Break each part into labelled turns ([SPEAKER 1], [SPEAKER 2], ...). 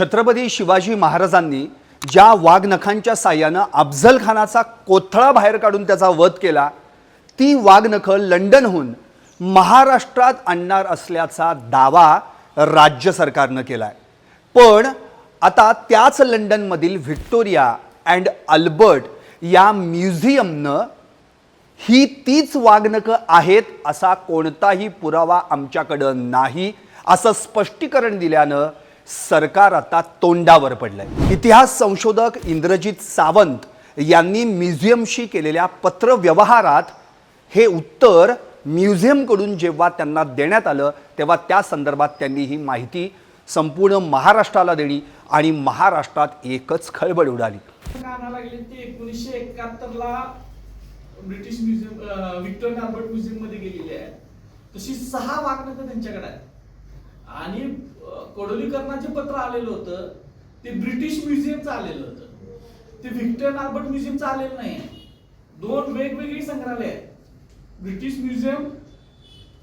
[SPEAKER 1] छत्रपती शिवाजी महाराजांनी ज्या वाघनखांच्या साह्यानं अफजलखानाचा कोथळा बाहेर काढून त्याचा वध केला ती वाघनखं लंडनहून महाराष्ट्रात आणणार असल्याचा दावा राज्य सरकारनं केला आहे पण आता त्याच लंडनमधील व्हिक्टोरिया अँड अल्बर्ट या म्युझियमनं ही तीच वागणकं आहेत असा कोणताही पुरावा आमच्याकडं नाही असं स्पष्टीकरण दिल्यानं सरकार आता तोंडावर पडलंय. इतिहास संशोधक इंद्रजित सावंत यांनी म्युझियमशी केलेल्या पत्रव्यवहारात हे उत्तर म्युझियमकडून जेव्हा त्यांना देण्यात आलं तेव्हा त्या संदर्भात त्यांनी ही माहिती संपूर्ण महाराष्ट्राला देणी आणि महाराष्ट्रात एकच खळबळ उडाली.
[SPEAKER 2] एकोणीसशे एकाहत्तरला ब्रिटिश म्युझियम अं, व्हिक्टोरिया म्युझियममध्ये गेलेली आहे. तशी सहा वाकणं त्यांच्याकडे आहे आणि कडोलीकरणाचे पत्र आलेलं होतं. ते ब्रिटिश म्युझियमचं आलेलं होतं. ते व्हिक्टोरिया अल्बर्ट म्युझियमचं आलेलं नाही दोन वेगवेगळी संग्रहालय आहेत. ब्रिटिश म्युझियम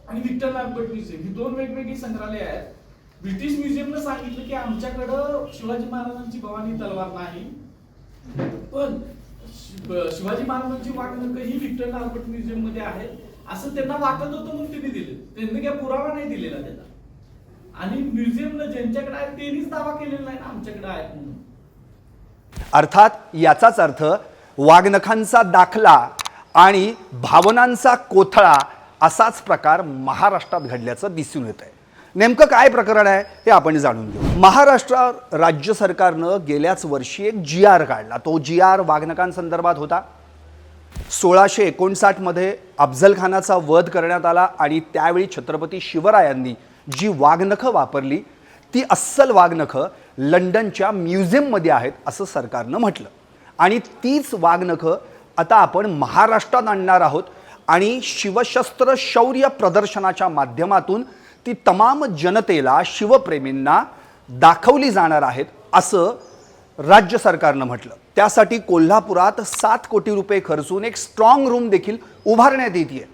[SPEAKER 2] आणि व्हिक्टोरिया अल्बर्ट म्युझियम. ही दोन वेगवेगळी संग्रहालय आहेत. ब्रिटिश म्युझियमनं सांगितलं की आमच्याकडं शिवाजी महाराजांची भवानी तलवार नाही. पण शिवाजी महाराजांची वागणूक ही व्हिक्टोरिया अल्बर्ट म्युझियममध्ये आहे. असं त्यांना वाटत होतं म्हणून त्यांनी दिलं. त्यांनी काही पुरावा नाही दिलेला त्यांना आणि म्युझियमनं ज्यांच्याकडे आहे त्यांनीच दावा केलेला आहे ना आमच्याकडे आहेत म्हणून.
[SPEAKER 1] अर्थात याचाच अर्थ वाघनखांचा दाखला आणि भावनांचा कोथळा असाच प्रकार महाराष्ट्रात घडल्याचं दिसून येत आहे नेमकं काय प्रकरण आहे हे आपण जाणून घेऊ. महाराष्ट्र राज्य सरकारनं गेल्याच वर्षी एक जी आर काढला. तो जी आर वाघनखांसंदर्भात होता. सोळाशे एकोणसाठमध्ये अफझल खानाचा वध करण्यात आला आणि त्यावेळी छत्रपती शिवरायांनी जी वाघनखं वापरली ती अस्सल वाघनखं लंडनच्या म्युझियममध्ये आहेत असं सरकारनं म्हटलं. आणि तीच वाघनखं आता आपण महाराष्ट्रात आणणार आहोत आणि शिवशस्त्र शौर्य प्रदर्शनाच्या माध्यमातून ती तमाम जनतेला शिवप्रेमींना दाखवली जाणार आहेत असं राज्य सरकारनं म्हटलं. त्यासाठी कोल्हापुरात सात कोटी रुपये खर्चून एक स्ट्रॉंग रूम देखील उभारण्यात येते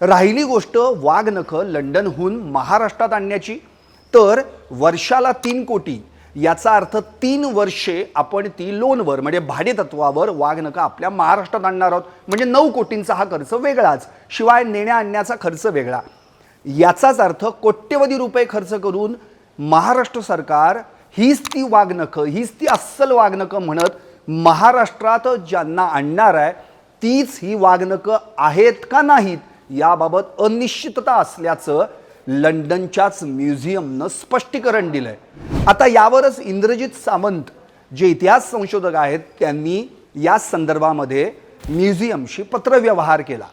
[SPEAKER 1] राहिली गोष्ट वाघनखं लंडनहून महाराष्ट्रात आणण्याची. तर वर्षाला तीन कोटी याचा अर्थ तीन वर्षे आपण ती लोनवर म्हणजे भाडेतत्वावर वाघनखं आपल्या महाराष्ट्रात आणणार आहोत. म्हणजे नऊ कोटींचा हा खर्च वेगळाच शिवाय नेण्या आणण्याचा खर्च वेगळा. याचाच अर्थ कोट्यवधी रुपये खर्च करून महाराष्ट्र सरकार हीच ती वाघनखं हीच ती अस्सल वाघनखं म्हणत महाराष्ट्रात ज्यांना आणणार आहे तीच ही वाघनखं आहेत का नाहीत? याबाबत अनिश्चितता असल्याचं लंडनच्याच म्युझियमनं स्पष्टीकरण दिलंय. आता यावरच इंद्रजित सामंत जे इतिहास संशोधक आहेत त्यांनी या संदर्भामध्ये म्युझियमशी पत्रव्यवहार केला.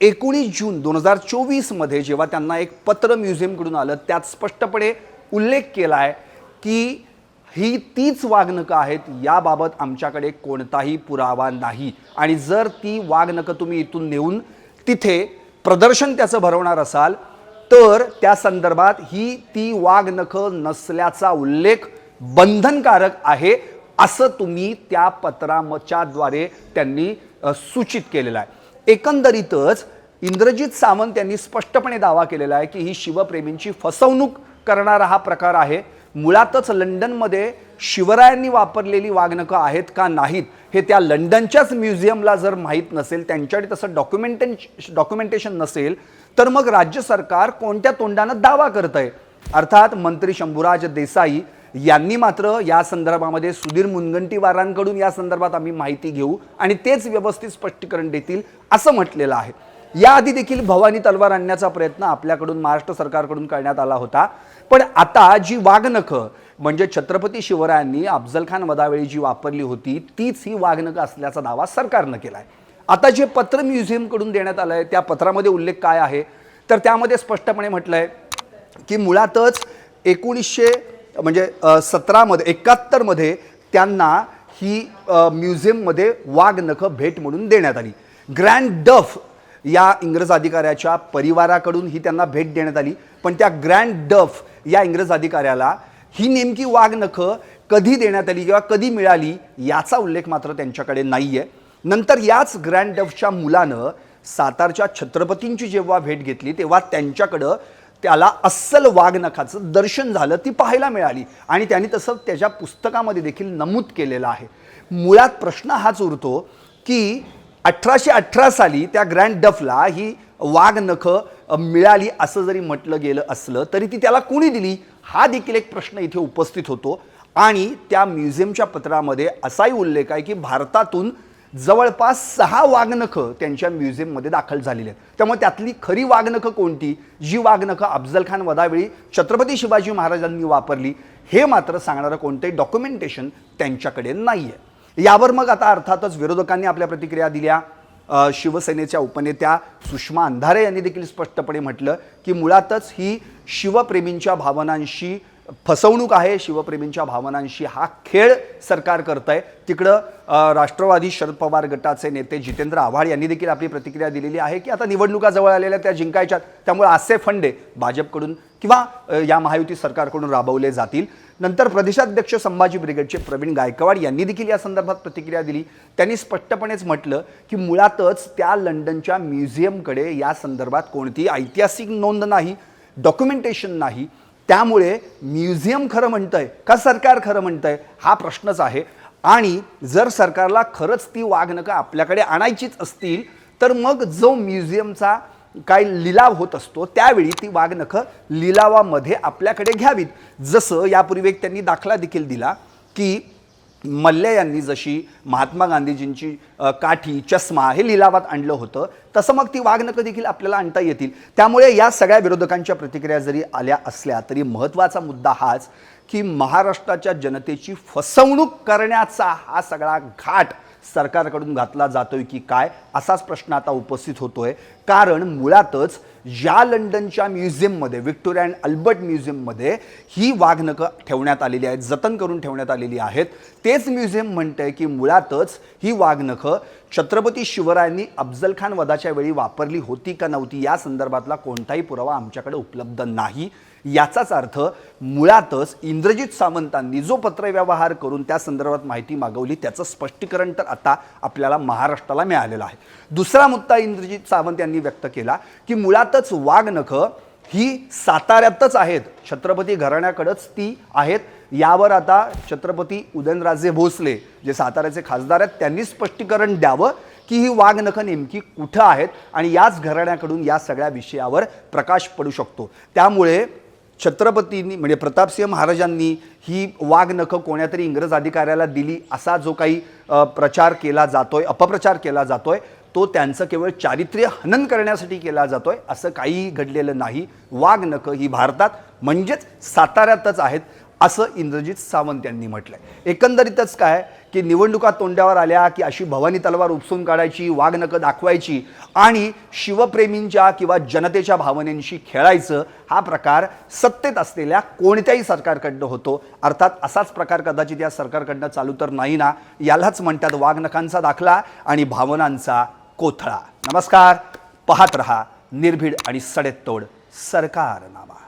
[SPEAKER 1] एकोणीस जून दोन हजार चोवीसमध्ये जेव्हा त्यांना एक पत्र म्युझियमकडून आलं त्यात स्पष्टपणे उल्लेख केला आहे की ही तीच वाघनकं आहेत याबाबत आमच्याकडे कोणताही पुरावा नाही. आणि जर ती वागणकं तुम्ही इथून नेऊन तिथे प्रदर्शन त्याचं भरवणार असाल तर त्या संदर्भात ही ती वाघनखं नसल्याचा उल्लेख बंधनकारक आहे असं तुम्ही त्या पत्रामच्याद्वारे त्यांनी सूचित केलेलं आहे. एकंदरीतच इंद्रजित सावंत यांनी स्पष्टपणे दावा केलेला आहे की ही शिवप्रेमींची फसवणूक करणारा हा प्रकार आहे. मुळातच लंडनमध्ये शिवरायांनी वापरलेली वागणकं आहेत का नाहीत हे त्या लंडनच्याच म्युझियमला जर माहीत नसेल त्यांच्याकडे तसं डॉक्युमेंटेन डॉक्युमेंटेशन नसेल तर मग राज्य सरकार कोणत्या तोंडानं दावा करत आहे अर्थात मंत्री शंभूराज देसाई यांनी मात्र या संदर्भामध्ये सुधीर मुनगंटीवारांकडून या संदर्भात आम्ही माहिती घेऊ आणि तेच व्यवस्थित स्पष्टीकरण देतील असं म्हटलेलं आहे. याआधी देखील भवानी तलवार आणण्याचा प्रयत्न आपल्याकडून महाराष्ट्र सरकारकडून करण्यात आला होता. पण आता जी वागणखं म्हणजे छत्रपती शिवरायांनी अफजल खान जी वापरली होती तीच ही वाघनखं असल्याचा दावा सरकारनं केला आहे आता जे पत्र म्युझियमकडून देण्यात आलं आहे त्या पत्रामध्ये उल्लेख काय आहे? तर त्यामध्ये स्पष्टपणे म्हटलं आहे की मुळातच एकोणीसशे म्हणजे सतरामध्ये एकाहत्तरमध्ये त्यांना ही म्युझियममध्ये वाघनखं भेट म्हणून देण्यात आली. ग्रँड डफ या इंग्रज अधिकाऱ्याच्या परिवाराकडून ही त्यांना भेट देण्यात आली. पण त्या ग्रँड डफ या इंग्रज अधिकाऱ्याला ही नेमकी वाघनखं कधी देण्यात आली किंवा कधी मिळाली याचा उल्लेख मात्र त्यांच्याकडे नाही आहे नंतर याच ग्रँड डफच्या मुलानं सातारच्या छत्रपतींची जेव्हा भेट घेतली तेव्हा त्यांच्याकडं त्याला अस्सल वाघनखाचं दर्शन झालं ती पाहायला मिळाली. आणि त्यांनी तसं त्याच्या पुस्तकामध्ये देखील नमूद केलेलं आहे. मुळात प्रश्न हाच उरतो की अठराशे अठरा साली त्या ग्रँड डफला ही वाघनखं मिळाली असं जरी म्हटलं गेलं असलं तरी ती त्याला कोणी दिली? हा देखील एक प्रश्न इथे उपस्थित होतो. आणि त्या म्युझियमच्या पत्रामध्ये असाही उल्लेख आहे की भारतातून जवळपास सहा वाघनखं त्यांच्या म्युझियममध्ये दाखल झालेली आहेत. त्यामुळे त्यातली खरी वाघनखं कोणती? जी वाघनखं अफजल खान वधावेळी छत्रपती शिवाजी महाराजांनी वापरली हे मात्र सांगणारं कोणतंही डॉक्युमेंटेशन त्यांच्याकडे नाही आहे यावर मग आता अर्थातच विरोधकांनी आपल्या प्रतिक्रिया दिल्या. शिवसेनेच्या उपनेत्या सुषमा अंधारे यांनी देखील स्पष्टपणे म्हटलं की मुळातच ही शिवप्रेमींच्या भावनांशी फसवणूक आहे शिवप्रेमींच्या भावनांशी. हा खेळ सरकार करत आहे तिकडं राष्ट्रवादी शरद पवार गटाचे नेते जितेंद्र आव्हाड यांनी देखील आपली प्रतिक्रिया दिलेली आहे की आता निवडणुका जवळ आलेल्या त्या जिंकायच्यात. त्यामुळे असे फंडे भाजपकडून किंवा या महायुती सरकारकडून राबवले जातील. नंतर प्रदेशाध्यक्ष संभाजी ब्रिगेडचे प्रवीण गायकवाड यांनी देखील या संदर्भात प्रतिक्रिया दिली. त्यांनी स्पष्टपणेच म्हटलं की मुळातच त्या लंडनच्या म्युझियमकडे या संदर्भात कोणतीही ऐतिहासिक नोंद नाही डॉक्युमेंटेशन नाही. त्यामुळे म्युझियम खरं म्हणतं आहे का सरकार खरं म्हणतं आहे हा प्रश्नच आहे. आणि जर सरकारला खरंच ती वाघनकं आपल्याकडे आणायचीच असतील तर मग जो म्युझियमचा काय लिलाव होत असतो त्यावेळी ती वाघनखं लिलावामध्ये आपल्याकडे घ्यावीत. जसं यापूर्वी एक त्यांनी दाखला देखील दिला की मल्ल्या यांनी जशी महात्मा गांधीजींची काठी चष्मा हे लिलावात आणलं होतं तसं मग ती वाघनकं देखील आपल्याला आणता येतील. त्यामुळे या सगळ्या विरोधकांच्या प्रतिक्रिया जरी आल्या असल्या तरी महत्त्वाचा मुद्दा हाच की महाराष्ट्राच्या जनतेची फसवणूक करण्याचा हा सगळा घाट सरकारकडून घातला जातोय की काय असाच प्रश्न आता उपस्थित होतोय. कारण मुळातच या लंडनच्या म्युझियममध्ये व्हिक्टोरिया अँड अल्बर्ट म्युझियममध्ये ही वाघनकं ठेवण्यात आलेली आहेत जतन करून ठेवण्यात आलेली आहेत. तेच म्युझियम म्हणतंय की मुळातच ही वाघनखं छत्रपती शिवरायांनी अफजल खान वधाच्या वेळी वापरली होती का नव्हती या संदर्भातला कोणताही पुरावा आमच्याकडे उपलब्ध नाही. याचाच अर्थ मुळातच इंद्रजित सावंतांनी जो पत्रव्यवहार करून त्या संदर्भात माहिती मागवली त्याचं स्पष्टीकरण तर आता आपल्याला महाराष्ट्राला मिळालेलं आहे. दुसरा मुद्दा इंद्रजित सावंत यांनी व्यक्त केला की मुळातच वाघनखं ही साताऱ्यातच आहेत. छत्रपती घराण्याकडंच ती आहेत. यावर आता छत्रपती उदयनराजे भोसले जे साताऱ्याचे खासदार आहेत त्यांनी स्पष्टीकरण द्यावं की ही वाघनखं नेमकी कुठं आहेत आणि याच घराण्याकडून या सगळ्या विषयावर प्रकाश पडू शकतो. त्यामुळे छत्रपतींनी म्हणजे प्रतापसिंह महाराजांनी ही वाघनखं कोण्यातरी इंग्रज अधिकाऱ्याला दिली असा जो काही प्रचार केला जातोय अपप्रचार केला जातोय. तो त्यांचं केवळ चारित्र्य हनन करण्यासाठी केला जातोय असं काहीही घडलेलं नाही. वाघनखं ही भारतात म्हणजेच साताऱ्यातच आहेत असं इंद्रजित सावंत यांनी म्हटलंय. एकंदरीतच काय की निवडणुका तोंडावर आल्या की अशी भवानी तलवार उपसून काढायची वाघनकं दाखवायची आणि शिवप्रेमींच्या किंवा जनतेच्या भावनेंशी खेळायचं हा प्रकार सत्तेत असलेल्या कोणत्याही सरकारकडनं होतो. अर्थात असाच प्रकार कदाचित या सरकारकडनं चालू तर नाही ना यालाच म्हणतात वाघनखांचा दाखला आणि भावनांचा कोथळा. नमस्कार. पाहत रहा निर्भीड आणि सडेतोड सरकारनामा.